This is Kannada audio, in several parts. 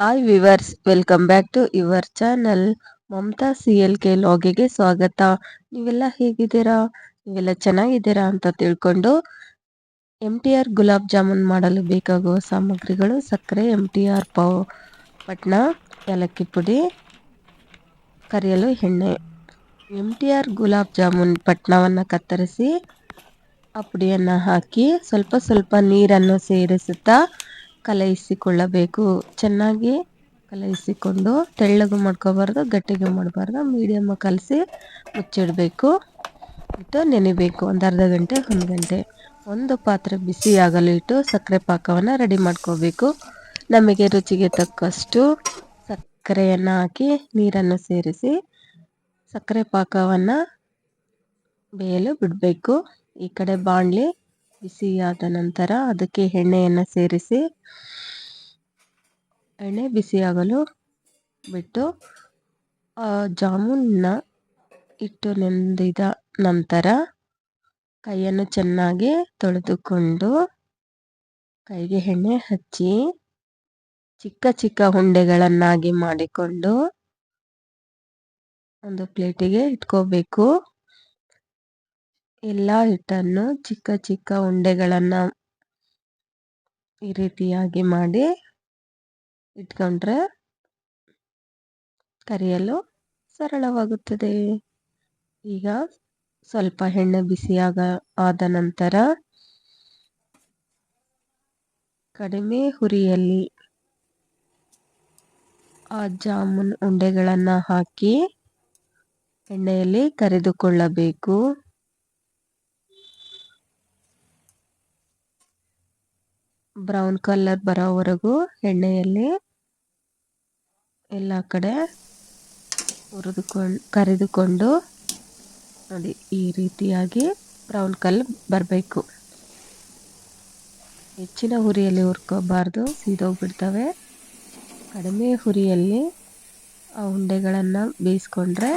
Hi viewers welcome back to your channel Mamata C L K ಲಾಗಿಗೆ ಸ್ವಾಗತ. ನೀವೆಲ್ಲ ಹೇಗಿದ್ದೀರಾ? ನೀವೆಲ್ಲ ಚೆನ್ನಾಗಿದ್ದೀರಾ ಅಂತ ತಿಳ್ಕೊಂಡು M T R gulab jamun ಮಾಡಲು ಬೇಕಾಗುವ ಸಾಮಗ್ರಿಗಳು ಸಕ್ಕರೆ ಎಂ ಟಿ ಆರ್ ಪಾವ್ ಪಟ್ನ, ಏಲಕ್ಕಿ ಪುಡಿ, ಕರಿಯಲು ಎಣ್ಣೆ. M T R gulab jamun ಪಟ್ನವನ್ನು ಕತ್ತರಿಸಿ, ಆ ಪುಡಿಯನ್ನು ಹಾಕಿ ಸ್ವಲ್ಪ ಸ್ವಲ್ಪ ನೀರನ್ನು ಸೇರಿಸುತ್ತಾ ಕಲಯಿಸಿಕೊಳ್ಳಬೇಕು ಚೆನ್ನಾಗಿ ಕಲಯಿಸಿಕೊಂಡು ತೆಳ್ಳಗೂ ಮಾಡ್ಕೋಬಾರ್ದು, ಗಟ್ಟಿಗೆ ಮಾಡಬಾರ್ದು. ಮೀಡಿಯಮ್ ಕಲಸಿ ಮುಚ್ಚಿಡಬೇಕು. ಇಟ್ಟು ನೆನೆಬೇಕು ಒಂದು ಅರ್ಧ ಗಂಟೆ, ಒಂದು ಗಂಟೆ. ಒಂದು ಪಾತ್ರೆ ಬಿಸಿ ಇಟ್ಟು ಸಕ್ಕರೆ ಪಾಕವನ್ನು ರೆಡಿ ಮಾಡ್ಕೋಬೇಕು. ನಮಗೆ ರುಚಿಗೆ ತಕ್ಕಷ್ಟು ಸಕ್ಕರೆಯನ್ನು ಹಾಕಿ ನೀರನ್ನು ಸೇರಿಸಿ ಸಕ್ಕರೆ ಪಾಕವನ್ನು ಬೇಯಲು ಬಿಡಬೇಕು. ಈ ಕಡೆ ಬಾಣಲಿ ಬಿಸಿಯಾದ ನಂತರ ಅದಕ್ಕೆ ಎಣ್ಣೆಯನ್ನು ಸೇರಿಸಿ ಎಣ್ಣೆ ಬಿಸಿಯಾಗಲು ಬಿಟ್ಟು ಜಾಮೂನ್ನ ಇಟ್ಟು ನೆಂದಿದ ನಂತರ ಕೈಯನ್ನು ಚೆನ್ನಾಗಿ ತೊಳೆದುಕೊಂಡು ಕೈಗೆ ಎಣ್ಣೆ ಹಚ್ಚಿ ಚಿಕ್ಕ ಚಿಕ್ಕ ಉಂಡೆಗಳನ್ನಾಗಿ ಮಾಡಿಕೊಂಡು ಒಂದು ಪ್ಲೇಟಿಗೆ ಇಟ್ಕೋಬೇಕು. ಎಲ್ಲ ಹಿಟ್ಟನ್ನು ಚಿಕ್ಕ ಚಿಕ್ಕ ಉಂಡೆಗಳನ್ನು ಈ ರೀತಿಯಾಗಿ ಮಾಡಿ ಇಟ್ಕೊಂಡ್ರೆ ಕರಿಯಲು ಸರಳವಾಗುತ್ತದೆ. ಈಗ ಸ್ವಲ್ಪ ಎಣ್ಣೆ ಬಿಸಿಯಾಗ ಆದ ನಂತರ ಕಡಿಮೆ ಹುರಿಯಲ್ಲಿ ಆ ಜಾಮೂನ್ ಉಂಡೆಗಳನ್ನು ಹಾಕಿ ಎಣ್ಣೆಯಲ್ಲಿ ಕರಿದುಕೊಳ್ಳಬೇಕು. ಬ್ರೌನ್ ಕಲರ್ ಬರೋವರೆಗೂ ಎಣ್ಣೆಯಲ್ಲಿ ಎಲ್ಲ ಕಡೆ ಹುರಿದುಕೊಂಡು, ಕರೆದುಕೊಂಡು ನೋಡಿ, ಈ ರೀತಿಯಾಗಿ ಬ್ರೌನ್ ಕಲರ್ ಬರಬೇಕು. ಹೆಚ್ಚಿನ ಹುರಿಯಲ್ಲಿ ಹುರ್ಕೋಬಾರ್ದು, ಸೀದೋಗ್ಬಿಡ್ತವೆ. ಕಡಿಮೆ ಹುರಿಯಲ್ಲಿ ಆ ಉಂಡೆಗಳನ್ನು ಬೇಯಿಸ್ಕೊಂಡ್ರೆ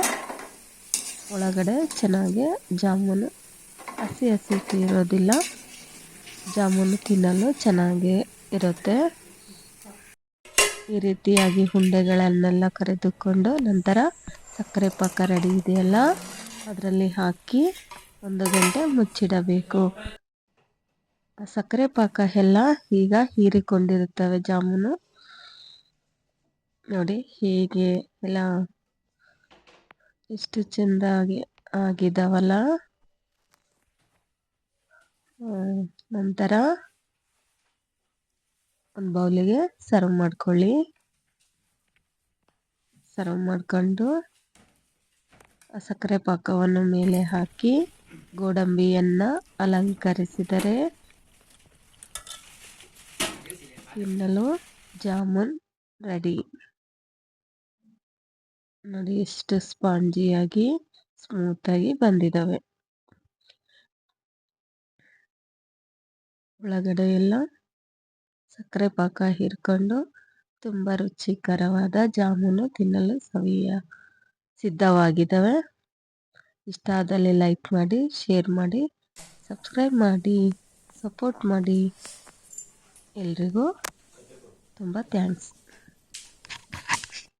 ಒಳಗಡೆ ಚೆನ್ನಾಗಿ ಜಾಮೂನು ಹಸಿ ಹಸಿ ಇರೋದಿಲ್ಲ. ಜಾಮೂನು ತಿನ್ನಲು ಚೆನ್ನಾಗಿ ಇರುತ್ತೆ. ಈ ರೀತಿಯಾಗಿ ಹುಂಡೆಗಳನ್ನೆಲ್ಲ ಕರೆದುಕೊಂಡು ನಂತರ ಸಕ್ಕರೆ ಪಾಕ ರೆಡಿ ಇದೆಯಲ್ಲ, ಅದರಲ್ಲಿ ಹಾಕಿ ಒಂದು ಗಂಟೆ ಮುಚ್ಚಿಡಬೇಕು. ಸಕ್ಕರೆ ಪಾಕ ಎಲ್ಲ ಈಗ ಹೀರಿಕೊಂಡಿರುತ್ತವೆ ಜಾಮೂನು. ನೋಡಿ ಹೇಗೆ ಎಲ್ಲ ಎಷ್ಟು ಚೆಂದಾಗಿ ಆಗಿದಾವಲ್ಲ. ನಂತರ ಒಂದು ಬೌಲಿಗೆ ಸರ್ವ್ ಮಾಡ್ಕೊಳ್ಳಿ. ಸರ್ವ್ ಮಾಡ್ಕೊಂಡು ಸಕ್ಕರೆ ಪಾಕವನ್ನು ಮೇಲೆ ಹಾಕಿ ಗೋಡಂಬಿಯನ್ನು ಅಲಂಕರಿಸಿದರೆ ತಿನ್ನಲು ಜಾಮೂನ್ ರೆಡಿ ನೋಡಿ ಎಷ್ಟು ಸ್ಪಾಂಜಿಯಾಗಿ ಸ್ಮೂತಾಗಿ ಬಂದಿದ್ದಾವೆ. ಒಳಗಡೆ ಎಲ್ಲ ಸಕ್ಕರೆ ಪಾಕ ಹಿರ್ಕೊಂಡು ತುಂಬ ರುಚಿಕರವಾದ ಜಾಮೂನು ತಿನ್ನಲು ಸವಿಯ, ಸಿದ್ಧವಾಗಿದ್ದಾವೆ. ಇಷ್ಟ ಆದಲ್ಲಿ ಲೈಕ್ ಮಾಡಿ, ಶೇರ್ ಮಾಡಿ, ಸಬ್ಸ್ಕ್ರೈಬ್ ಮಾಡಿ, ಸಪೋರ್ಟ್ ಮಾಡಿ ಎಲ್ರಿಗೂ ತುಂಬ ಥ್ಯಾಂಕ್ಸ್.